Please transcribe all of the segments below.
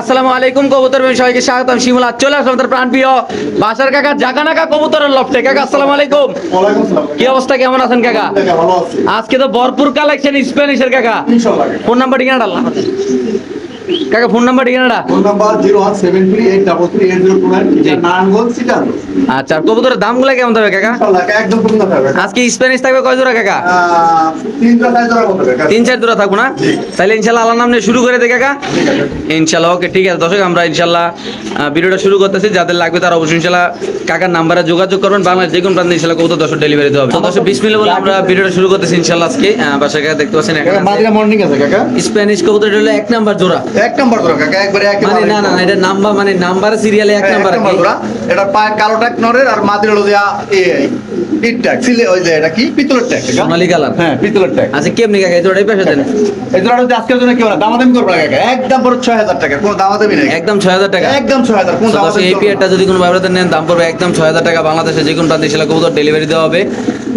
আসসালামু আলাইকুম কবুতর সবাইকে স্বাগতম। শিমুলা চলে আসলাম তার প্রাণ প্রিয় বাসার কাকা জাগানাকা কবুতরের লফটে। কাকা আসসালামু আলাইকুম। কি অবস্থা কেমন আছেন কাকা। আজকে তো ভরপুর কালেকশন স্প্যানিশের কাকা। ফোন নাম্বার ঠিকানা হাফেজ। কাকা ফোন নাম্বার ঠিকানাটা? ফোন নাম্বার 01738338029 জি। এটা নারায়ণগঞ্জ, সিটাহাং। আচ্ছা আর কবুতরের দামগুলো কেমন থাকবে কাকা? একদম কম দামে আজকে স্প্যানিশ থাকবে কয় জোড়া কাকা? তিন চার জোড়া থাকব না। তাহলে ইনশাল্লাহ আল্লাহ নাম নিয়ে শুরু করে দে কাকা। ইনশাল্লাহ ওকে ঠিক আছে। দর্শক আমরা ইনশাল্লাহ ভিডিওটা শুরু করতেছি। যাদের লাগবে তারা অবশ্যই ইনশাল্লাহ কাকার নাম্বারে যোগাযোগ করবেন। বাংলাদেশ যে কোনো প্রান্তে ইনশাল্লাহ কবুতর দর্শক ডেলিভারি দেওয়া হবে। তো দর্শক বিশ মিনিট বলে আমরা ভিডিওটা শুরু করতেছি ইনশাল্লাহ আজকে। বাসায় কাকা দেখতে পাচ্ছেন morning আছে কাকা। স্প্যানিশ কবুতর হলো এক নাম্বার জোড়া। এক নাম্বার কাকা, একবারে একেবারে মানে না না এটা নাম্বার মানে নাম্বার সিরিয়ালে এক হ্যাঁ, নাম্বার। এটা পায়ে কালো ট্যাগ নরের আর মাদিরা হলো দিয়া এ, ইট ট্যাগ, সিলে- ওই যে এটা কি? পিতলের ট্যাগ। সোনালী কালার হ্যাঁ, পিতলের ট্যাগ। আচ্ছা কেমনি কাকা এই জোড়াই পেশে দেন এই জোড়াটা আজকের জন্য কেউ না, দামাদামি করবে না কাকা। একদম পুরো 6000 টাকা, কোনো দামাদামি নেই। একদম ছয় হাজার টাকা একদম 6000, কোনো দামাদামি এই চলবে পিয়ারটা যদি কোনো নেন দাম পড়বে একদম ছয় হাজার টাকা বাংলাদেশে যে কোনো প্রান্তে সেটা কবুতর ডেলিভারি দেওয়া হবে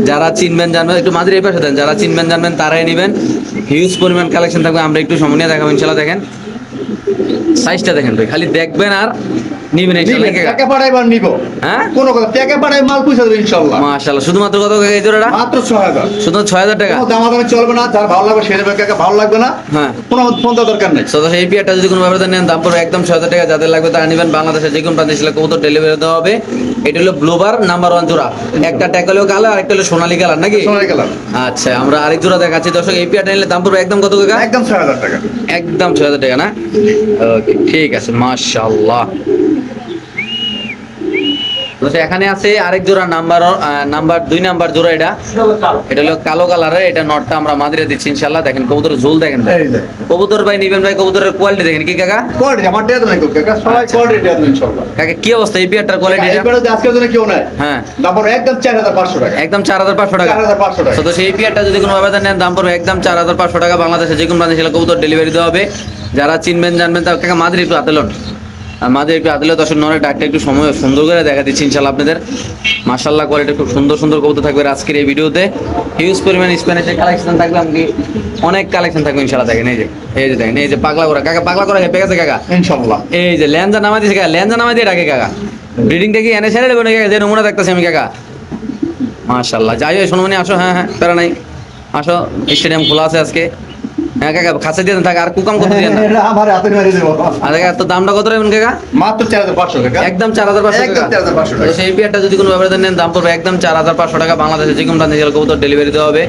যারা চিনবেন জানবেন একটু মাঝের এই পাশে দেন যারা চিনবেন জানবেন তারাই নেবেন হিউজ পরিমাণ কালেকশন থাকবে আমরা একটু সময় নিয়ে দেখাবো দেখেন সাইজটা দেখেন ভাই খালি দেখবেন আর নিবেন ইনশাল্লাহ। নিবে, টাকা পাঠাইবার নিব। হ্যাঁ? কোনো কথা, টাকা পাঠাই মাল পয়সা দেবে ইনশাল্লাহ। মাশাআল্লাহ শুধুমাত্র কত কাকা এই জোড়াটা? মাত্র 6000 শুধু ছয় হাজার টাকা? চলবে না, যার ভালো লাগবে সে নেবে, কাকা ভালো লাগবে না, হ্যাঁ। কোনো ফোন দরকার নেই। এই যদি কোনো নেন দাম পড়বে একদম ছয় হাজার টাকা। যাদের লাগবে তারা নেবেন। বাংলাদেশে যে কোনো প্রান্তে সেটা কবুতর ডেলিভারি দেওয়া হবে। এটা হলো ব্লুবার নাম্বার ওয়ান জোড়া। একটা ট্যাকলেও কালো আর একটা হলো সোনালী কালার নাকি? সোনালী কালার। আচ্ছা আমরা আরেক জোড়া দেখাচ্ছি। দর্শক এই পিয়ারটা নিলে দাম পড়বে একদম কত টাকা? একদম 6000 টাকা। একদম ছয় হাজার টাকা না? ওকে ঠিক আছে মাশাআল্লাহ এখানে আছে আরেক জোড়া নাম্বার নাম্বার দুই নাম্বার জোড়া এটা। এটা হলো কালো কালারের এটা নটটা আমরা মাদিরে দিচ্ছি ইনশাল্লাহ দেখেন কবুতরের ঝোল দেখেন কবুতর ভাই নিবেন ভাই কবুতরের কোয়ালিটি দেখেন। কি কাকা? Quality, আমার দেয়া কাকা, সবাই আচ্ছা। quality দেয়া ইনশাল্লাহ। কাকা কি অবস্থা? এই পিয়ারটার কোয়ালিটি আজকের জন্য কেউ নেয়, হ্যাঁ। দাম পড়বে একদম 4500 টাকা। একদম চার হাজার পাঁচশো টাকা। 4500 টাকা। তো সেই পিয়ারটা যদি কোনো ব্যবধান নেন দাম পড়বে একদম চার হাজার পাঁচশো টাকা। বাংলাদেশে যে কোনো প্রান্তে কবুতর ডেলিভারি দেওয়া হবে। যারা চিনবেন জানবেন তার কাকা মাদের একটু আতেলন আর মাদের একটু আতেলে দশের নরে ডাকটা একটু সময় সুন্দর করে দেখা দিচ্ছি ইনশাল্লাহ আপনাদের। মার্শাল্লাহ কোয়ালিটি খুব সুন্দর সুন্দর কবুতর থাকবে আজকের এই ভিডিওতে। হিউজ পরিমাণ স্প্যানিশের কালেকশন থাকবে আমাকে অনেক কালেকশন থাকবে ইনশাল্লাহ দেখেন এই যে এই যে দেখেন এই যে পাগলা করা কাকা পাগলা করা হেপে গেছে কাকা? ইনশাল্লাহ। এই যে ল্যাঞ্জা নামা দিয়েছে কাকা ল্যাঞ্জা নামা দিয়ে ডাকে কাকা। ব্রিডিংটা কি এনে ছেড়ে দেবো নাকি যে নমুনা দেখতেছি আমি কাকা। মাশাল্লাহ যাই হোক সোনমনি আসো হ্যাঁ হ্যাঁ প্যারা নাই। আসো স্টেডিয়াম খোলা আছে আজকে। হ্যাঁ কাকা খাসে দিয়ে দেন আর কুকাম করতে দিয়ে না এটা আমার হাতে মারি দেবো। আর কাকা তো দামটা কত রাখবেন কাকা মাত্র 4500 টাকা। একদম চার হাজার পাঁচশো একদম টাকা 4500 টাকা। সেই পিয়ারটা যদি কোনো ব্যাপারে নেন দাম পড়বে একদম চার হাজার পাঁচশো টাকা বাংলাদেশে যে কোনো নিজের কবুতর ডেলিভারি দেওয়া হবে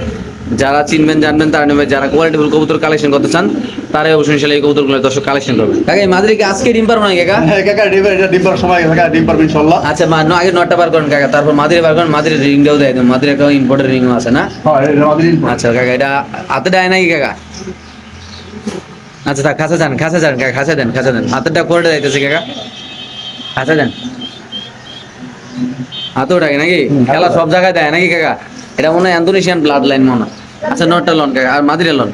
যারা চিনবেন জানবেন তারা নেবে। যারা কোয়ালিটিফুল কবুতর কালেকশন করতে চান তারাই অবশ্যই ইনশাল্লাহ এই কবুতরগুলো দর্শক কালেকশন করবে। কাকা এই মাদ্রিকে আজকে ডিম পারব না কাকা? হ্যাঁ, কাকা, ডিম- এটা ডিম পাড়ার সময়, কাকা, ডিম পাড়বে ইনশাল্লাহ। আচ্ছা মা আগে নটা বার করেন কাকা তারপর মাদিরে বার করেন মাদিরে রিংটাও দেয় দেন। মাদিরে একটা ইম্পোর্টের রিংও আছে না? হ্যাঁ, আচ্ছা কাকা এটা হাতে দেয় নাকি কাকা? আচ্ছা থাক খাসা যান খাসা যান কাকা খাসা দেন খাসা দেন। হাতেরটা করে যাইতেছে কাকা। খাসা দেন। হাতেও ডাকে নাকি? খেলা সব জায়গায় দেয় নাকি কাকা? এটা মনে হয় ইন্দোনেশিয়ান ব্লাড লাইন মনে হয়। আচ্ছা নটা লন আর মাদিরে লন।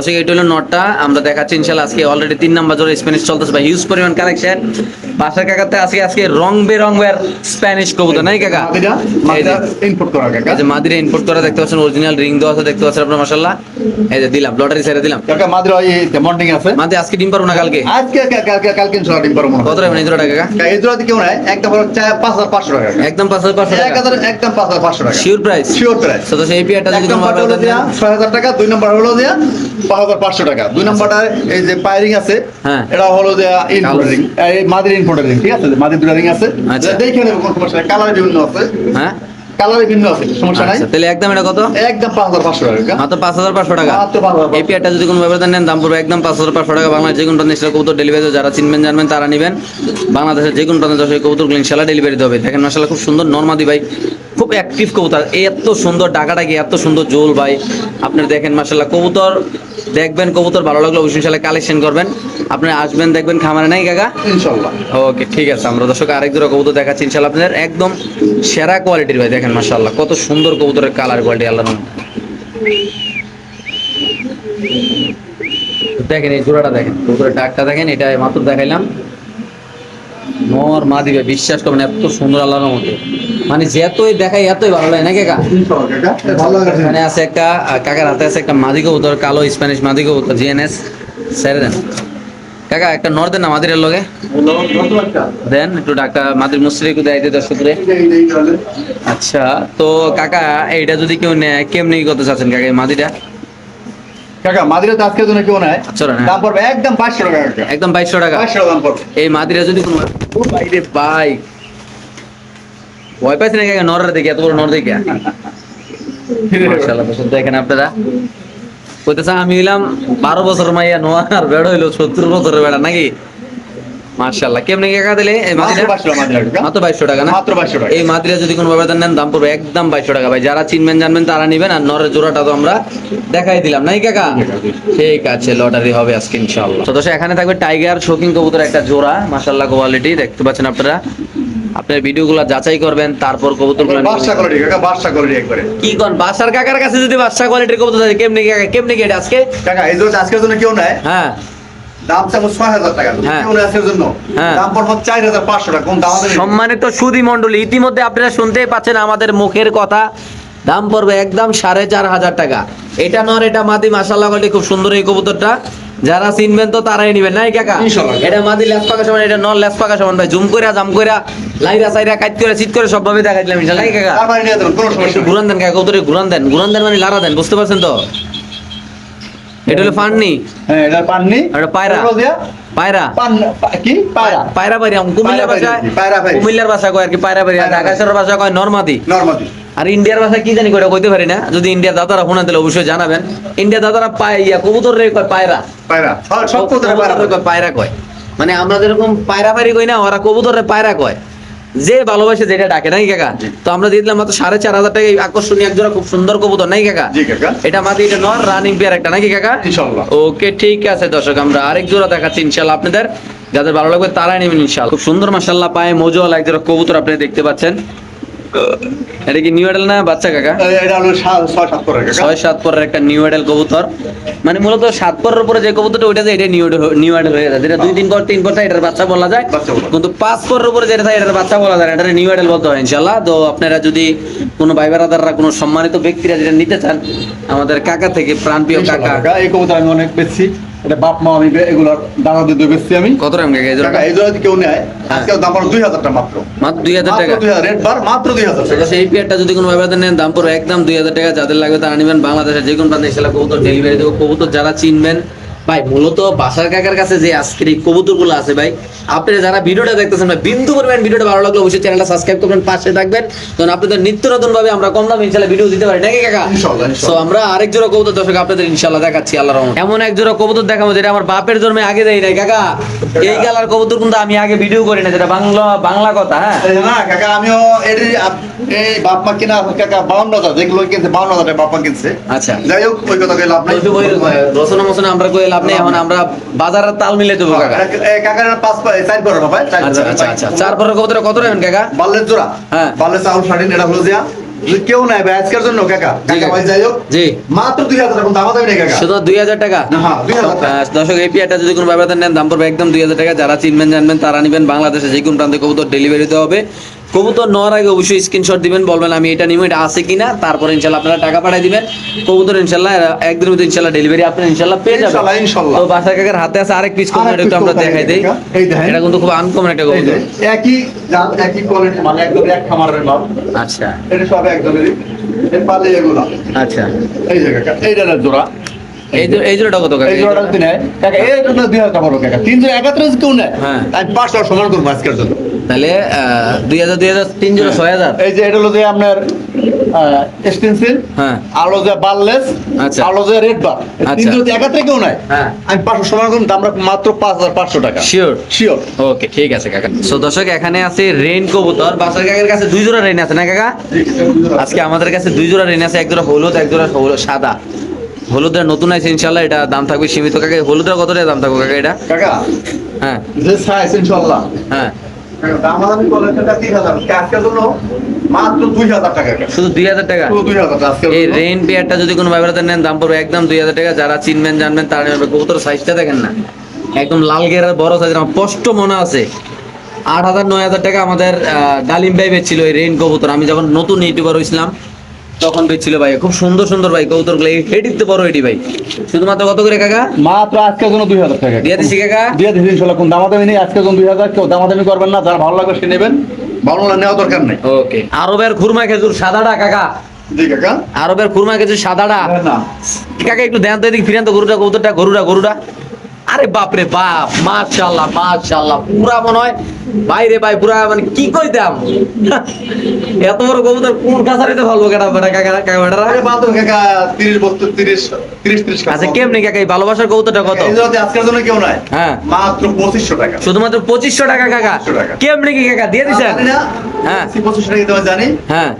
সেই এটা হলো নটটা। আমরা দেখাচ্ছি ইনশাল্লাহ আজকে অলরেডি তিন নাম্বার জোরে স্প্যানিশ চলতেছে বা হিউজ পরিমাণ কালেকশন বাসার কাকাতে আজকে আজকে রং বেরঙের স্প্যানিশ কবুতর নাই কাকা? import করা, কাকা। যে মাদিরে ইনপুট করা দেখতে পাচ্ছেন অরিজিনাল রিং দেওয়া আছে দেখতে পাচ্ছেন আপনার মাশাআল্লাহ? এই যে দিলাম লটারি ছেড়ে দিলাম। কাকা, মাদিরা এই morning আছে। মাদি আজকে ডিম পারব না কালকে? আজকে, কালকে- কালকে ইনশাল্লাহ ডিম মনে কত রাখবেন এই জোড়া টাকা কাকা, এই জোড়াতে কেউ নেয়, একদম হলো চা- 5500 টাকা। একদম পাঁচ হাজার পাঁচশো এক টাকা হাজার- একদম 5500 টাকা। Sure price sure price। তো সেই পিয়ারটা এক যদি ভাবে 6000 টাকা, দুই নাম্বার হলো দেয়া 5500 টাকা। দুই নাম্বারটা এই যে পাইরিং আছে, হ্যাঁ। এটা হলো যে ring। এই মাদির input ring, ঠিক আছে? মাদির দুটা ring আছে। আচ্ছা। দেখে নেব কোন সমস্যা কালার বিভিন্ন আছে। হ্যাঁ কালার বিভিন্ন আছে, সমস্যা নাই। আচ্ছা তাহলে একদম এটা কত? একদম 5500 টাকা, মাত্র পাঁচ হাজার পাঁচশো টাকা? এই পিয়ারটা যদি কোনো ব্যাপারে নেন দাম পড়বে একদম পাঁচ হাজার পাঁচশো টাকা। বাংলাদেশ যে কোনো প্রান্তে সেটা কবুতর ডেলিভারি যারা চিনবেন জানবেন তারা নেবেন। বাংলাদেশের যে কোনো প্রান্তে দশ কবুতরগুলো ইনশাল্লাহ ডেলিভারি দেবে দেখেন মাসাল্লাহ খুব সুন্দর নর্মাদি ভাই খুব অ্যাক্টিভ কবুতর। এত সুন্দর এত সুন্দর জোল ভাই। আপনার দেখেন মাসাল্লাহ কবুতর দেখবেন কবুতর ভালো লাগল অবশ্যই কালেকশন করবেন। আপনি আসবেন দেখবেন খামারে নাই কাকা। ওকে ঠিক আছে। আমরা দর্শক আরেক দুটো কবুতর দেখাচ্ছি আপনাদের। একদম সেরা কোয়ালিটির ভাই দেখেন মাশাআল্লাহ কত সুন্দর কবুতরের কালার কোয়ালিটি আল্লাহ দেখেন এই জোড়াটা দেখেন কবুতরের ডাকটা দেখেন এটা মাত্র দেখাইলাম। নর মা দিবে বিশ্বাস করবেন এত সুন্দর আল্লাহর মধ্যে মানে যতই দেখাই এতই ভালো লাগে না কাকা? এখানে আছে একটা কাকার হাতে আছে একটা মাদি কবুতর কালো স্প্যানিশ মাদি কবুতর জিএনএস ছেড়ে দেন। কাকা একটা নর দেন লগে। দেন একটু ডাক্তার মাদির মুসরি একটু দেয় দর্শক করে আচ্ছা তো কাকা এইটা যদি কেউ নেয় কেমনি কত চাচ্ছেন কাকা এই মাদিটা কাকা মাদিরা তো আজকের জন্য কেউ নাই আচ্ছা, হ্যাঁ। দাম পড়বে একদম পাঁচশো টাকা একদম বাইশশো টাকা। পাঁচশো দাম পড়বে। এই মাদিরা যদি কোনো বাইরে বাই ভয় পাইছে না কাকা নরের দেখে এত বড় নর দেখে মাশাআল্লাহ দেখেন আপনারা। কইতেছে আমি হইলাম বারো বছর মাইয়া নোয়া আর বেড় হইল সত্তর বছরের বেড়া নাকি? মাশাআল্লাহ। কেমনি কাকা দিলে? মাত্র টাকা বাইশশো টাকা। না? মাত্র 2200 টাকা। এই মাদ্রিয়া যদি কোনো ব্যবধান নেন দাম পড়বে একদম বাইশশো টাকা। ভাই যারা চিনবেন জানবেন তারা নিবেন আর নরের জোড়াটা তো আমরা দেখাই দিলাম। নাই কাকা? ঠিক আছে লটারি হবে আজকে ইনশাআল্লাহ। তো এখানে থাকবে টাইগার শোকিং কবুতর একটা জোড়া। মাশাআল্লাহ কোয়ালিটি দেখতে পাচ্ছেন আপনারা। আপনার ভিডিওগুলো যাচাই করবেন তারপর কবুতরগুলো নিবেন। বাদশা কোয়ালিটি কাকা বাদশা কোয়ালিটি একবারে। কি কোন বাসার কাকার কাছে যদি বাদশা কোয়ালিটির কবুতর থাকে কেমনি কাকা কেমনি কি আজকে? কাকা এই জন্য আজকের জন্য কেউ নাই হ্যাঁ। দাম চাবো ছয় হাজার টাকা। হ্যাঁ। কেউ আজকের জন্য? হ্যাঁ। দাম পড়বে চার হাজার পাঁচশো টাকা কোন দাম আমাদের সম্মানিত সুদী মন্ডলী ইতিমধ্যে আপনারা শুনতেই পাচ্ছেন আমাদের মুখের কথা। দাম পড়বে একদম সাড়ে চার হাজার টাকা। এটা নর এটা মাদি মাসাল্লাহ খুব সুন্দর এই কবুতরটা। যারা চিনবেন তো তারাই নিবেন নাই কাকা? এটা মাদি লেস পাকা সমান এটা নর লেস পাকা সমান ভাই। জুম করে জাম করে লাইরা সাইরা কাট করে চিত করে সবভাবে দেখাই দিলাম ইনশাল্লাহ নাই কাকা? নিয়ে দেবেন কোনো সমস্যা। ঘুরান দেন কাকা কবুতরে ঘুরান দেন। ঘুরান দেন মানে লারা দেন বুঝতে পারছেন তো? এটা হলো ফান্নি। হ্যাঁ এটা পাননি। আর এটা পায়রা। পায়রা। পান কি? পায়রা। পায়রা বাড়ি কুমিল্লার পায়রা ভাষায় পায়রা। কুমিল্লার ভাষা কয় আর কি পায়রা পায়রা। ঢাকা শহরের ভাষা কয় নরমাদি। নরমাদি। আর ইন্ডিয়ার ভাষা কি জানি করে কইতে পারি না। যদি ইন্ডিয়ার দাদারা ফোন দিলে অবশ্যই জানাবেন। ইন্ডিয়ার দাদারা পায় ইয়া কবুতর রে কয় পায়রা। পায়রা। সব- সব পায়রা কবুতর কয় পায়রা কয়। মানে আমরা যেরকম পায়রা পারি কই না ওরা কবুতর রে পায়রা কয়। যে ভালোবাসে যেটা ডাকে নাই কাকা? তো আমরা দিয়ে দিলাম মাত্র সাড়ে চার হাজার টাকা আকর্ষণীয় এক জোড়া খুব সুন্দর কবুতর নাই কাকা? এটা মাদি এটা নর রানিং পেয়ার একটা নাকি কাকা? ওকে ঠিক আছে দর্শক আমরা আরেক জোড়া দেখাচ্ছি ইনশাল্লাহ আপনাদের। যাদের ভালো লাগবে তারাই নেবেন ইনশাল্লাহ খুব সুন্দর মাসাল্লাহ পায়ে মজুয়াল এক জোড়া কবুতর আপনি দেখতে পাচ্ছেন। এটা কি নিউ এডেল না বাচ্চা কাকা? এটা হলো ছয় সাত করে ছয় সাত পরের একটা নিউ এডেল কবুতর। মানে মূলত সাত পরের উপরে যে কবুতরটা ওইটা যায় এটা নিউ নিউ এডেল হয়ে যায়। যেটা দুই তিন পর তিন পর থাকে এটার বাচ্চা বলা যায়। কিন্তু পাঁচ পরের উপরে যেটা থাকে এটার বাচ্চা বলা যায় না, এটা নিউ এডেল বলতে হয় ইনশাল্লাহ তো আপনারা যদি কোনো ভাই বেড়াদাররা কোনো সম্মানিত ব্যক্তিরা যেটা নিতে চান আমাদের কাকা থেকে প্রাণপ্রিয় কাকা এই কবুতর আমি অনেক বেচছি। এটা বাপ মা আমি এগুলোর দানা দিয়ে বেচছি আমি। কত টাকা এই কেউ নেয়। আজকে দাম দুই হাজার টাকা মাত্র। মাত্র দুই হাজার টাকা? দুই হাজার রেট বার মাত্র দুই হাজার টাকা। সেই পেয়ারটা যদি কোনো ব্যাপারে নেন দাম পড়বে একদম দুই হাজার টাকা। যাদের লাগবে তারা নেবেন। বাংলাদেশের যে কোনো প্রান্তে সেটা কবুতর ডেলিভারি দেবো। কবুতর যারা চিনবেন ভাই মূলত বাসার কাকার কাছে যে আজকের এই কবুতরগুলো আছে ভাই আপনারা যারা ভিডিওটা দেখতেছেন ভাই বিন্দু পরিমাণ ভিডিওটা ভালো লাগলে অবশ্যই চ্যানেলটা সাবস্ক্রাইব করবেন পাশে থাকবেন। কারণ আপনাদের নিত্য নতুন ভাবে আমরা কম দামে ইনশাল্লাহ ভিডিও দিতে পারি নাকি কাকা? তো আমরা আরেক জোড়া কবুতর দর্শক আপনাদের ইনশাল্লাহ দেখাচ্ছি আল্লাহ রহমান এমন এক জোড়া কবুতর দেখাবো যেটা আমার বাপের জন্মে আগে দেয় নাই কাকা। এই গালার কবুতর কিন্তু আমি আগে ভিডিও করি না যেটা বাংলা বাংলা কথা হ্যাঁ? না কাকা আমিও এর এই বাপ মা কিনা কাকা বাউন্ন হাজার যেগুলো কিনছে বাউন্ন হাজার বাপ মা কিনছে। আচ্ছা। যাই হোক ওই কথা কই লাভ নাই। ওই যে রচনা মচনা আমরা কই লাভ নেই এখন আমরা বাজারের তাল মিলে দেবো কাকা। এ, কাকার পাঁচ চার করে বাবা আচ্ছা আচ্ছা আচ্ছা। চার পরের কবুতর কত রাখবেন কাকা? বাল্লের জোড়া। হ্যাঁ। বাল্লের চাউল শাড়ি এটা হলো দিয়া যদি কেউ নাই ভাই আজকের জন্য কাকা। কাকা কাকা। ভাই যাই হোক। জি। মাত্র দুই হাজার টাকা দাম দামি কাকা? শুধু দুই হাজার টাকা? না, হ্যাঁ, 2000 টাকা। আহ, দর্শক এই পিয়াটা যদি কোনো ব্যবধান নেন দাম পড়বে একদম দুই হাজার টাকা। যারা চিনবেন জানবেন তারা নিবেন বাংলাদেশে যে কোন প্রান্তে কবুতর ডেলিভারি দিতে হবে। কবুতর নেওয়ার আগে অবশ্যই স্ক্রিনশট দিবেন বলবেন আমি এটা নিব এটা আছে কিনা তারপর ইনশাল্লাহ আপনারা টাকা পাঠিয়ে দিবেন। কবুতর ইনশাল্লাহ একদিনের মধ্যে ইনশাল্লাহ ডেলিভারি আপনি ইনশাল্লাহ পেয়ে যাবেন। ইনশাল্লাহ। তো বাসার কাকার হাতে আছে আরেক পিস কবুতর একটু আমরা দেখাই দেই। এটা কিন্তু খুব আনকমন একটা কবুতর। একই জাত একই কোয়ালিটি মানে একদম এক খামারের মাল। আচ্ছা। এটা সব একদমেরই। এর পালে এগুলা। আচ্ছা। এই যে কাকা এইটা না জোড়া। এই যে এই জোড়াটা কত কাকা? এই জোড়াটা যদি নেয় কাকা এই দুই হাজার টাকা পড়বে কাকা। তিন জোড়া একাত্তর যদি কেউ নেয় হ্যাঁ। আমি পাঁচশো টাকা সমান করব আজকের জন্য। তাহলে দুই হাজার দুই হাজার তিন জোড়া ছয় হাজার। এই যে এটা হলো যে আপনার স্টেন্সিল হ্যাঁ। আলো যে বারলেস আচ্ছা। আলো যে রেড বার আচ্ছা। তিন যদি একাত্রে কেউ নাই। হ্যাঁ। আমি পাঁচশো সমান করুন রাখব মাত্র পাঁচ হাজার পাঁচশো টাকা। শিওর শিওর ওকে ঠিক আছে কাকা। সো দর্শক এখানে আছে রেন কবুতর। বাসার কাকার কাছে দুই জোড়া রেন আছে না কাকা? আজকে আমাদের কাছে দুই জোড়া রেন আছে এক জোড়া হলুদ এক জোড়া হলুদ সাদা। হলুদের নতুন আছে ইনশাল্লাহ এটা দাম থাকবে সীমিত। কাকা হলুদের কত দাম থাকবে কাকা এটা? কাকা হ্যাঁ। হ্যাঁ। কাকা, দাম তিন হাজার। আজকের জন্য মাত্র দুই হাজার টাকা শুধু দুই হাজার টাকা? দুই হাজার এই রেইন পেয়ারটা যদি কোনো ব্যবহার নেন দাম পড়বে একদম দুই হাজার টাকা। যারা চিনবেন জানবেন তারা নেবে। কবুতর সাইজটা দেখেন না। একদম লাল গেরার বড় সাইজের আমার স্পষ্ট মনে আছে আট হাজার নয় হাজার টাকা আমাদের ডালিম ভাই বেচছিল এই রেইন কবুতর। আমি যখন নতুন ইউটিউবার হয়েছিলাম তখন বেচছিল ভাই খুব সুন্দর সুন্দর ভাই কবুতরগুলো হেডির তো বড় হেডি ভাই। শুধুমাত্র কত করে কাকা? মাত্র আজকের জন্য দুই হাজার টাকা। দিয়ে দিছি কাকা। দিয়ে দিচ্ছি ইনশাল্লাহ কোন দামাদামি নেই। আজকের জন্য দুই হাজার কেউ দামাদামি করবেন না। যারা ভালো লাগবে সে নেবেন। ভালো না নেওয়া দরকার নেই। ওকে। আরবের খুরমা খেজুর সাদাটা কাকা। জি কাকা। আরবের খুরমা খেজুর সাদাটা। না কাকা একটু দেন তো এদিকে ফিরেন তো গরুটা কবুতরটা গরুটা গরুটা আরে বাপ রে বাপ মাশাআল্লাহ মাশাআল্লাহ পুরা মনে হয় বাইরে ভাই পুরা মানে কি কইতাম? এত বড় কবুতর কোন কাছারিতে ভালো কেটা বেটা কাকা কাকা বেটারা আরে বাদ কাকা তিরিশ বছর তিরিশ তিরিশ তিরিশ আচ্ছা কেমনি কাকা এই ভালোবাসার কবুতরটা কত? এই জন্য আজকের জন্য কেউ নাই। হ্যাঁ। মাত্র পঁচিশশো টাকা। শুধুমাত্র পঁচিশশো টাকা কাকা? 2500। কেমনি কি কাকা দিয়ে দিছেন? হ্যাঁ। পঁচিশশো টাকা দেওয়া জানি? হ্যাঁ।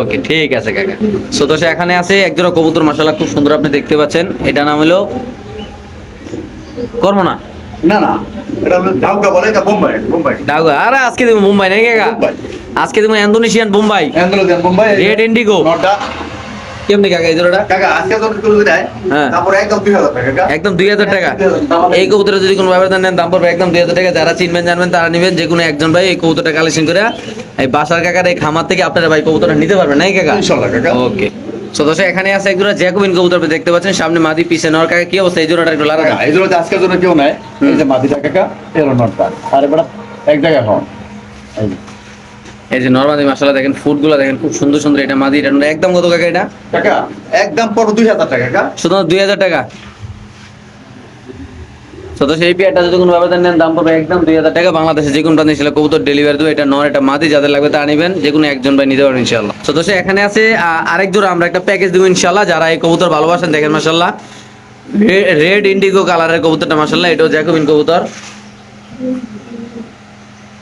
ওকে ঠিক আছে কাকা। সো দর্শক এখানে আছে একজোড়া কবুতর খুব সুন্দর আপনি দেখতে পাচ্ছেন। এটা নাম হলো করব না না না আরে আজকে মুম্বাই নাকি কাকা? আজকে ইন্দোনেশিয়ান বোম্বাই Red Indigo। কেমনি কাকা এই জোড়াটা? কাকা আজকে যখন করে দেয় হ্যাঁ। তারপরে একদম টাকা একদম দুই হাজার টাকা। এই যদি কোনো নেন দাম পড়বে একদম দুই হাজার টাকা। যারা চিনবেন জানবেন তারা নেবেন। যে কোনো একজন ভাই এই কবুতরটা কালেকশন করে এই বাসার কাকার এই খামার থেকে আপনারা ভাই কবুতরটা নিতে পারবেন নাই কাকা? ওকে। সো দর্শক এখানে আছে এক জোড়া জ্যাকোবিন কবুতর আপনি দেখতে পাচ্ছেন। সামনে মাদি পিছে নর কাকা কি অবস্থা? এই জোড়াটা একটু লারা এই আজকের জন্য কেউ নাই এই যে মাদিটা কাকা আরে এক জায়গায় হন। এই। এই যে নর মাদি মাসালা দেখেন ফুডগুলো দেখেন খুব সুন্দর সুন্দর এটা মাদি এটা একদম কত কাকা এটা? কাকা একদম পর দুই হাজার টাকা কাকা। শুধুমাত্র দুই হাজার টাকা। তো তো সেই পেয়ারটা যদি কোনো ব্যবধান নেন দাম পড়বে একদম দুই হাজার টাকা। বাংলাদেশে যে কোনো প্রান্তে কবুতর ডেলিভারি দেবো এটা নর এটা মাদি যাদের লাগবে তারা নেবেন। যে কোনো একজন ভাই নিতে পারবেন ইনশাল্লাহ তো দোষে এখানে আছে আরেক জোড়া আমরা একটা প্যাকেজ দেবো ইনশাল্লাহ যারা এই কবুতর ভালোবাসেন দেখেন মাসাল্লাহ রেড ইন্ডিগো কালারের কবুতরটা মাসাল্লাহ এটাও জ্যাকোবিন কবুতর।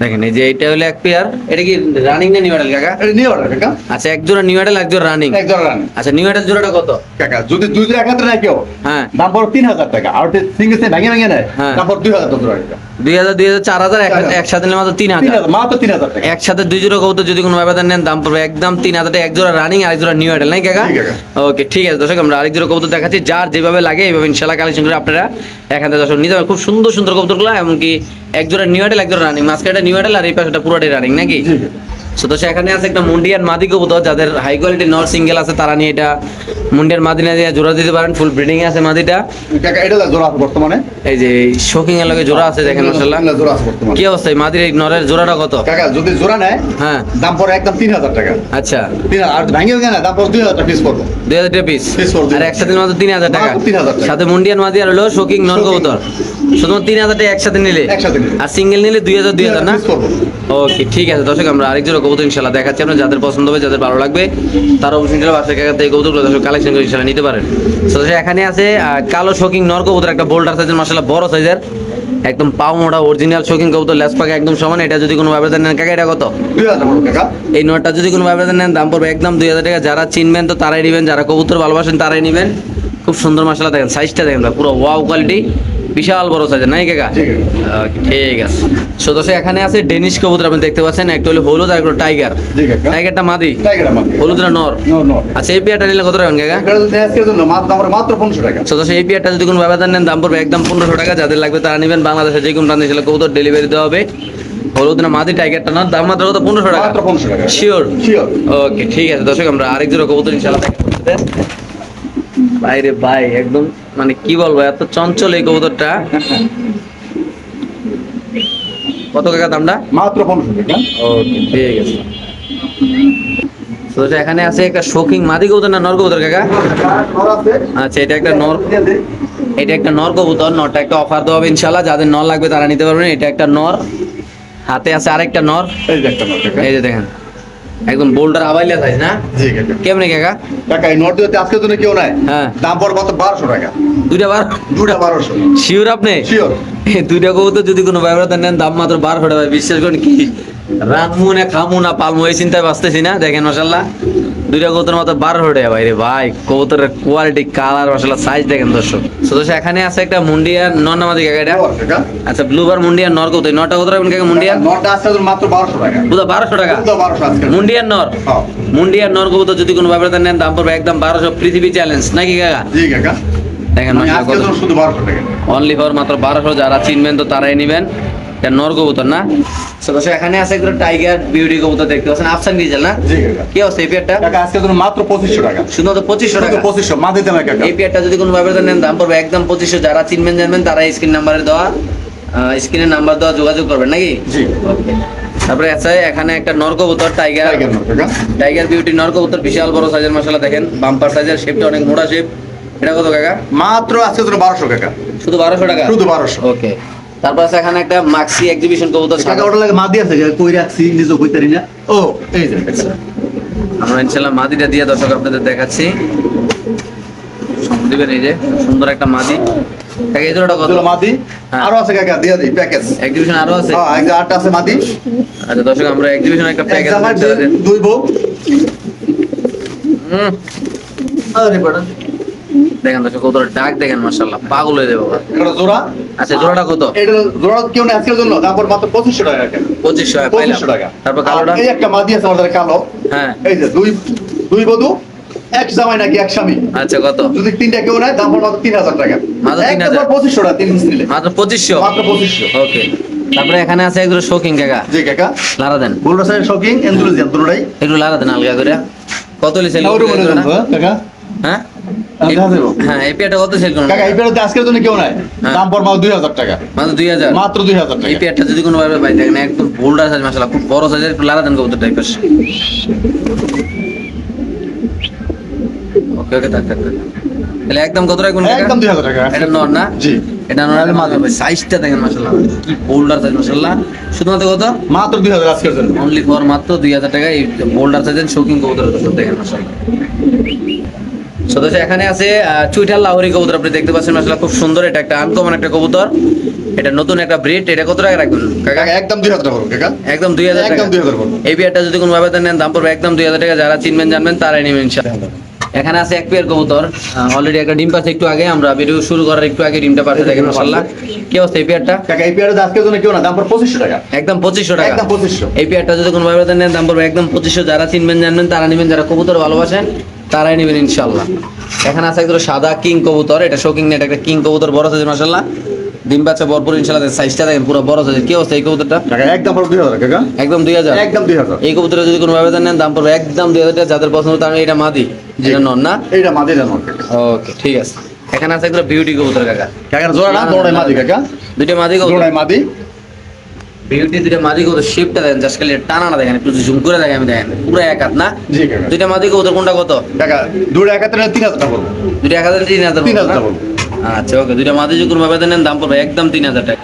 দেখেন এই যে এটা হলো এক পেয়ার এটা কি রানিং না নিউ কাকা? এটা অর্ডার কাকা। আচ্ছা এক জোড়া নিউ এক জোড়া রানিং এক জোড়া রান আচ্ছা নিউ জোড়াটা কত? কাকা যদি দুই জোড়া একসাথে হাতে হ্যাঁ। দাম পড়ো তিন হাজার টাকা। আর সিঙ্গেল সে ভেঙে ভেঙে নেয় হ্যাঁ। তারপর দুই হাজার টাকা দুই হাজার দুই হাজার চার হাজার এক- চার হাজার। একসাথে নিলে মাত্র তিন তিন হাজার হাজার মাত্র তিন হাজার একসাথে দুই জোড়া কবুতর যদি কোনো ব্যবধান নেন দাম পড়বে একদম তিন হাজার এক জোড়া রানিং আর জোড়া নিউ আইডেল নাই কাকা? ওকে ঠিক আছে দর্শক আমরা আরেক জোড়া কবুতর দেখাচ্ছি। যার যেভাবে লাগে এইভাবে ইনশাল্লাহ কালেকশন করে আপনারা এখান থেকে দর্শক নিতে পারেন। খুব সুন্দর সুন্দর কবুতরগুলো এমনকি এক জোড়া নিউ আইডেল এক জোড়া রানিং মাঝখানে নিউ আইডেল আর এই পাশে পুরোটাই রানিং নাকি? তো সেখানে আছে একটা মুন্ডিয়ান মাদি কবুতর যাদের হাই কোয়ালিটি নর সিঙ্গেল আছে তারা নিয়ে এটা মুন্ডিয়ান মাদি না দিয়ে জোড়া দিতে পারেন ফুল ব্রিডিং আছে মাদিটা। কাকা এটা জোড়া আছে বর্তমানে? এই যে শোকিং এর লগে জোড়া আছে দেখেন মাশাআল্লাহ। এটা জোড়া আছে বর্তমানে। কি অবস্থা? মাদির নরের জোড়াটা কত? কাকা যদি জোড়া নেয় হ্যাঁ। দাম পড়ে একদম তিন হাজার টাকা। আচ্ছা। তিন হাজার আর ভেঙে ভেঙে নেয় দাম পড়ে দুই হাজার টাকা পিস দুই হাজার টাকা পিস আর একসাথে মাত্র তিন হাজার টাকা। 3,000 টাকা। সাথে মুন্ডিয়ান মাদি আর হলো শোকিং Shocking। কবুতর। শুধুমাত্র তিন হাজার টাকা একসাথে নিলে? আর সিঙ্গেল নিলে দুই হাজার দুই হাজার না? ওকে ঠিক আছে দর্শক আমরা আরেক জোড়া কবুতর ইনশাল্লাহ দেখাচ্ছি। আপনার যাদের পছন্দ হবে যাদের ভালো লাগবে তারা অবশ্যই ইনশাল্লাহ বাসায় কাছে থেকে কবুতরগুলো দর্শক কালেকশন করে ইনশাল্লাহ নিতে পারেন। তো এখানে আছে কালো শোকিং নর কবুতর একটা বোল্ডার সাইজের মাসাল্লাহ বড় সাইজের একদম পাও মোটা অরিজিনাল শোকিং কবুতর লেস পাকে একদম সমান। এটা যদি কোনো ব্যবধান নেন কাকা এটা কত? কাকা। এই নোটটা যদি কোনো ব্যবধান নেন দাম পড়বে একদম দুই হাজার টাকা। যারা চিনবেন তো তারাই নেবেন যারা কবুতর ভালোবাসেন তারাই নেবেন। খুব সুন্দর মশলা দেখেন সাইজটা দেখেন পুরো ওয়াও কোয়ালিটি বিশাল বড় সাইজের নাই কাকা? ঠিক আছে। Okay, ঠিক এখানে আছে ডেনিশ কবুতর আপনি দেখতে পাচ্ছেন একটা হলো হলুদ আর একটা টাইগার টাইগারটা মাদি? নর? নো নো আচ্ছা এই পেয়ারটা নিলে কত টাকা কাকা? মাত্র পনেরোশো টাকা। সদস্য এই পেয়ারটা যদি কোনো ব্যবধান নেন দাম পড়বে একদম পনেরোশো টাকা। যাদের লাগবে তারা নেবেন। বাংলাদেশে যে কোনো প্রান্তে ছিল কবুতর ডেলিভারি দেওয়া হবে। হলুদ না মাদি টাইগারটা না দাম মাত্র কত? পনেরোশো টাকা। মাত্র পনেরোশো টাকা। শিওর ওকে ঠিক আছে। দর্শক আমরা আরেক জোড়া কবুতর ইনশাআল্লাহ দেখাবো। ভাই রে ভাই একদম মানে কি বলব এত চঞ্চল এই কবুতরটা। কত টাকা দামটা? মাত্র পনেরোশো টাকা। ওকে ঠিক আছে তো এখানে আছে একটা শোকিং মাদি কবুতর না নর কবুতর কাকা? আচ্ছা এটা একটা নর এটা একটা নর কবুতর নরটা একটা অফার দেওয়া হবে ইনশাআল্লাহ। যাদের নর লাগবে তারা নিতে পারবেন। এটা একটা নর। হাতে আছে আরেকটা নর। এই যে একটা নর এই যে দেখেন। একদম বোল্ডার আবাইলা সাইজ না? জি কাকা। কেমনে কাকা? টাকা এই নোট দিতে আজকে জন্য কেউ নাই। হ্যাঁ। দাম পড় মাত্র 1200 টাকা। দুইটা বার? দুইটা 1200 শিওর আপনি? শিওর এই দুইটা কবুতর যদি কোনো ব্যবহার নেন দাম মাত্র 1200 টাকা। বিশ্বাস করেন কি? রাত না খামু না পালমু এই চিন্তায় বাঁচতেছি না। দেখেন মাসাল্লাহ দুইটা কবুতর মাত্র বারোশো টাকা ভাই রে ভাই। কবুতরের কোয়ালিটি কালার মাসাল্লাহ সাইজ দেখেন দর্শক। সদস্য এখানে আছে একটা মুন্ডিয়ার নর আচ্ছা ব্লুবার মুন্ডিয়ার নর কবুতর। নটা কাকা মুন্ডিয়ার নটটা আজকের জন্য মাত্র বারোশো টাকা। বুঝা বারোশো টাকা? মুন্ডিয়ার নর? হ্যাঁ। মুন্ডিয়ার নর কবুতর যদি কোনো ব্যাপারে নেন দাম পড়বে একদম বারোশো পৃথিবী চ্যালেঞ্জ নাকি কাকা? জি কাকা। দেখেন মানে কত শুধু বারোশো টাকা। অনলি ফর মাত্র বারোশো যারা চিনবেন তো তারাই নেবেন। এটা নর কবুতর না? এখানে আছে টাইগার বিউটি কবুতর দেখতে পাচ্ছেন। আফসান না? কি অবস্থা এই পেয়ারটা? আজকে মাত্র পঁচিশশো টাকা। শুধুমাত্র পঁচিশশো টাকা? পঁচিশশো মাঝে দামে কাকা। এই পেয়ারটা যদি কোনো ভাবে নেন দাম পড়বে একদম পঁচিশশো। যারা চিনবেন জানবেন তারা স্ক্রিন নাম্বারে দেওয়া স্ক্রিনের নাম্বার দেওয়া যোগাযোগ করবেন নাকি? জি। তারপরে আছে এখানে একটা নর কবুতর টাইগার। টাইগার বিউটি নর কবুতর বিশাল বড় সাইজের মশলা দেখেন। বাম্পার সাইজের শেপটা অনেক মোটা শেপ এটা কত কাকা? মাত্র আজকে জন্য বারোশো কাকা। শুধু বারোশো টাকা? শুধু বারোশো। ওকে তারপর এখানে একটা মাক্সি এক্সিবিশন কবুতর কাকা ওটা লাগে? মাদি আছে কই রাখছি নিজে কই তারি না। ও এই যে আমরা ইনশাল্লাহ মাদিটা দিয়ে দর্শক আপনাদের দেখাচ্ছি। দিবেন এই যে সুন্দর একটা মাদি। কাকা এই জোড়াটা কত? মাদি? হ্যাঁ। আরও আছে কাকা দিয়ে দিই প্যাকেজ এক্সিবিশন আরও আছে? হ্যাঁ এক যে আটটা আছে মাদি। আচ্ছা দর্শক আমরা এক্সিবিশন একটা প্যাকেজ দুই- দুই বউ। আরে বড়। দেখেন দর্শক কত ডাক দেখেন মাশাআল্লাহ। পাগল হয়ে যাবে এটা জোড়া? আচ্ছা জোড়াটা কত? এটা জোড়া কেউ না আজকের জন্য? পড়ে মাত্র পঁচিশশো টাকা কাকা পঁচিশশো পাইলাম। পঁচিশশো টাকা। তারপর কালোটা? এই একটা মাদি আছে আমাদের কালো। হ্যাঁ। এই যে দুই দুই বধু এক জামাই নাকি এক স্বামী। আচ্ছা কত? যদি তিনটা কেউ নেয় পড়ে মাত্র তিন হাজার টাকা। মাত্র 3000 একদম পঁচিশশো টাকা তিন পিস নিলে। মাত্র পঁচিশশো? মাত্র পঁচিশশো। ওকে। তারপরে এখানে আছে একজন শৌখিন কাকা। জি কাকা। লারা দেন। গোল্ড সাইড শপিং এন্ডুলজিয়ান দুটোটাই। একটু লারা দেন আলগা করে। কত লিছে জানতো কাকা। হ্যাঁ। হ্যাঁ এই পেয়ারটা কত সেল করুন? কাকা এই পেয়ারতে আজকের জন্য কেউ নাই। হ্যাঁ। দাম পড় মাত্র দুই হাজার টাকা। মাত্র দুই হাজার? মাত্র দুই হাজার এই পেয়ারটা যদি কোনো ভাবে পাই দেখেন একদম বোল্ডার সাইজ মাসালা খুব বড় সাইজের একটু লারা দেন কবুতর টাইপের ওকে ওকে থাক থাক থাক। তাহলে একদম কত রাখবেন একদম দুই হাজার টাকা। এটা নর না? জি। এটা নর সাইজটা দেখেন কি বোল্ডার সাইজ শুধুমাত্র কত? মাত্র দুই হাজার আজকের জন্য। অনলি ফর মাত্র দুই হাজার টাকা এই বোল্ডার সাইজের শৌখিন কবুতর দেখেন মাসাল্লাহ সদস্য এখানে আছে লাহোরি কবুতর আপনি দেখতে পাচ্ছেন মাসাল্লাহ খুব সুন্দর এটা একটা আনকমন একটা কবুতর। এটা নতুন একটা ব্রিড এটা কত টাকা রাখবেন? কাকা? একদম দুই হাজার টাকা কাকা। একদম দুই হাজার একদম দুই হাজার এই বিয়ারটা যদি কোনো ভাবে নেন দাম পড়বে একদম দুই হাজার টাকা। যারা চিনবেন জানবেন তারাই নেবেন ইনশাআল্লাহ। এখানে আছে এক পেয়ার কবুতর অলরেডি একটা ডিম পাচ্ছে একটু আগে আমরা ভিডিও শুরু করার একটু আগে ডিমটা পাচ্ছে দেখেন মাসাল্লাহ কি অবস্থা এই পেয়ারটা কাকা এই পেয়ারে আজকের জন্য কেউ না দাম পড়ে পঁচিশশো টাকা। একদম পঁচিশশো টাকা। একদম এই পেয়ারটা যদি কোনো ভাবে নেন দাম পড়বে একদম পঁচিশশো। যারা চিনবেন জানবেন তারা নেবেন যারা কবুতর ভালোবাসেন তারাই নেবেন ইনশাল্লাহ এখানে আছে একদম সাদা কিং কবুতর এটা শোকিং নেট একটা কিং কবুতর বড় সাইজের মাসাল্লাহ ডিম বাচ্চা ভরপুর ইনশাল্লাহ সাইজটা দেখেন পুরো বড় সাইজের কি অবস্থা এই কবুতরটা? একদম দুই হাজার একদম দুই হাজার? একদম দুই হাজার। এই কবুতরের যদি কোনো নেন দাম পড়বে একদম দুই হাজার যাদের পছন্দ তার এটা মাদি। এটা নন না? এইটা মাদি জানো কাকা ওকে ঠিক আছে। এখানে আছে একটা বিউটি কবুতর কাকা। কাকার জোড়া না মাদি কাকা। দুইটা মাদি কবুতর। মাদি। বিউটি দুইটা মাদি কবুতর শেপটা দেখেন জাস্ট খালি টানাটা দেখেন একটু জুম করে দেখেন আমি দেখেন পুরো এক হাত না? দুইটা মাদি কবুতর কোনটা কত? তিন হাজার টাকা দুইটা এক তিন হাজার তিন হাজার আচ্ছা ওকে দুইটা মাদি ভাবে দাম পড়বে একদম তিন হাজার টাকা।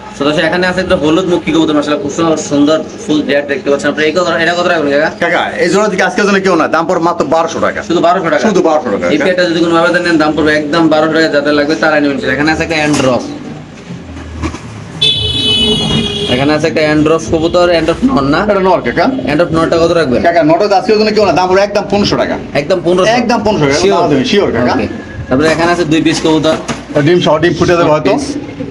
এখানে আছে একটা হলুদ মুখী কবুতর খুব সুন্দর সুন্দর ফুল ডেট দেখতে পাচ্ছেন আপনি এই কত এটা কত রাখবেন কাকা? কাকা এই জোড়া থেকে আজকের জন্য কেউ না দাম মাত্র বারোশো টাকা। শুধু বারোশো টাকা? শুধু বারোশো টাকা এই পেয়ারটা যদি কোনো ভাবে নেন দাম পড়বে একদম বারোশো টাকা যাদের লাগবে তারা নেবেন। এখানে আছে একটা এখানে আছে একটা অ্যান্ড্রফ কবুতর অ্যান্ড্রফ নন না? এটা নর কাকা। অ্যান্ড্রফ নরটা কত রাখবেন? কাকা নরটা আজকের জন্য কেউ না দাম হলো একদম পনেরোশো টাকা। একদম পনেরো একদম পনেরোশো টাকা. শিওর কাকা. তারপরে এখানে আছে দুই পিস কবুতর। ডিম সহ ডিম ফুটে দেবে হয়তো।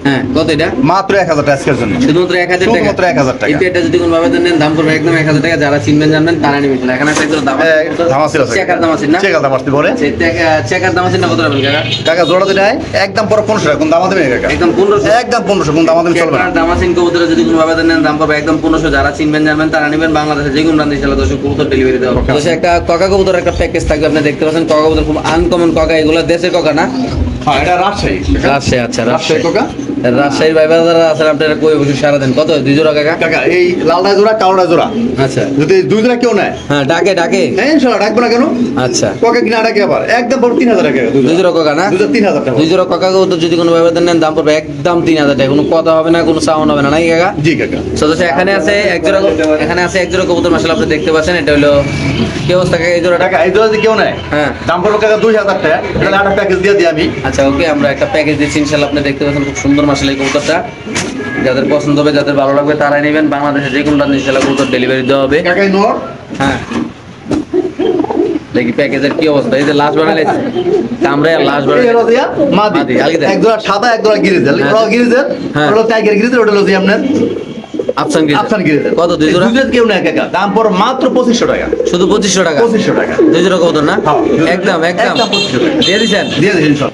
হ্যাঁ কত এটা? মাত্র এক হাজার টাকা জন্য। শুধুমাত্র এক হাজার টাকা? শুধুমাত্র 1000 টাকা। এই যদি কোনো ভাবে নেন দাম পড়বে একদম এক হাজার টাকা। যারা চিনবেন জানবেন তারা নেবেন এখানে আছে একদম দাম আছে। চেকার দাম আছে না? চেকার দাম আসতে পরে চেকার দাম আছে না কত রাখবেন কাকা? কাকা জোড়া দিলে একদম পরে পনেরোশো টাকা। কোন দাম দেবে কাকা? একদম পনেরোশো। একদম পনেরোশো কোন দাম দেবে চলবে না। দাম আছে কবুতর যদি কোনো ভাবে নেন দাম পড়বে একদম পনেরোশো। যারা চিনবেন জানবেন তারা নেবেন। বাংলাদেশে যে কোনো রান্দি চালা দশ কবুতর ডেলিভারি দেওয়া Okay. একটা ককা কবুতর একটা প্যাকেজ থাকবে আপনি দেখতে পাচ্ছেন। ককা কবুতর খুব আনকমন ককা এগুলো দেশের ককা না? হ্যাঁ এটা রাজশাহী। রাজশাহী আচ্ছা রাজশাহী কোকা? রাজশাহীর ভাই বাজার আপনারা কই বসে সারা দেন কত? দুই জোড়া কাকা? কাকা এই লালটা জোড়া কালোটা জোড়া? আচ্ছা। যদি দুই জোড়া কেউ নেয়? হ্যাঁ ডাকে ডাকে। হ্যাঁ ডাকবো না কেন? আচ্ছা। ককে কিনা ডাকে আবার। একদম তিন হাজার টাকা দুই জোড়া। কাকা না? দুই তিন হাজার টাকা। দুই জোড়া কাকা কবুতর যদি কোনো নেন দাম পড়বে একদম তিন হাজার টাকা। কোনো কথা হবে না কোনো সাউন্ড হবে না নাকি কাকা? জি কাকা। সদস্য এখানে আছে এক জোড়া এখানে আছে এক জোড়া কবুতর মাসাল আপনি দেখতে পাচ্ছেন এটা হলো কি অবস্থা কাকা এই জোড়াটা? টাকা এই জোড়া যদি কেউ নেয় হ্যাঁ। দাম পড়বে কাকা দুই হাজার টাকা। তাহলে একটা প্যাকেজ দিয়ে দিই আমি আচ্ছা ওকে আমরা একটা প্যাকেজ দিচ্ছি ইনশাল্লাহ আপনি দেখতে পাচ্ছেন খুব সুন্দর এই কবুতরটা। যাদের পছন্দ হবে যাদের ভালো লাগবে তারাই নেবেন। বাংলাদেশে যে কোনো ইনশাল্লাহ কবুতর ডেলিভারি দেওয়া হবে। হ্যাঁ। দেখি প্যাকেজের কি অবস্থা। এই যে লাস্ট বানালে কামড়ে আর লাস্ট এই বানালে হলো দিয়া মাদি। মাদি, আলগি দেখ। এক জোড়া সাদা এক জোড়া গিরিজেল। গিরিজেল। ওটা টাইগার গিরিজেল ওটা হলো আপনার। আফসান কি আফসান গিরিজেল কত দুই জোড়া? দুই কেউ দাম পড়ে মাত্র টাকা। শুধু টাকা? টাকা। দুই জোড়া কবুতর না? হ্যাঁ। একদম একদম। একদম 2500 টাকা। দিয়ে দিচ্ছেন দিয়ে দিন সব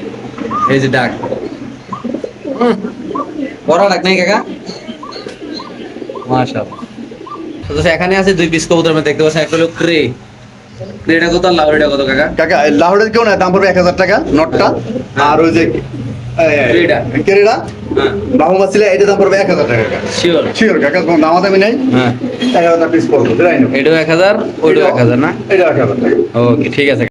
এই যে ডাক। বড় ডাক নাই কাকা? মাশাআল্লাহ। তো এখানে আছে দুই পিস কবুতর আমরা দেখতে পাচ্ছি একটা হলো ক্রে। ক্রেটা কত আর লাউরিটা কত কাকা? কাকা লাহোরের কেউ না দাম পড়বে এক হাজার টাকা নটটা। আর ওই যে হ্যাঁ। এটা দাম পড়বে এক হাজার টাকা কাকা। শিওর শিওর কাকা কোনো দামাদামি নেই। হ্যাঁ। এক হাজার পিস পড়বে এটাও এক হাজার ওইটাও এক হাজার না? এক হাজার টাকা। ওকে ঠিক আছে।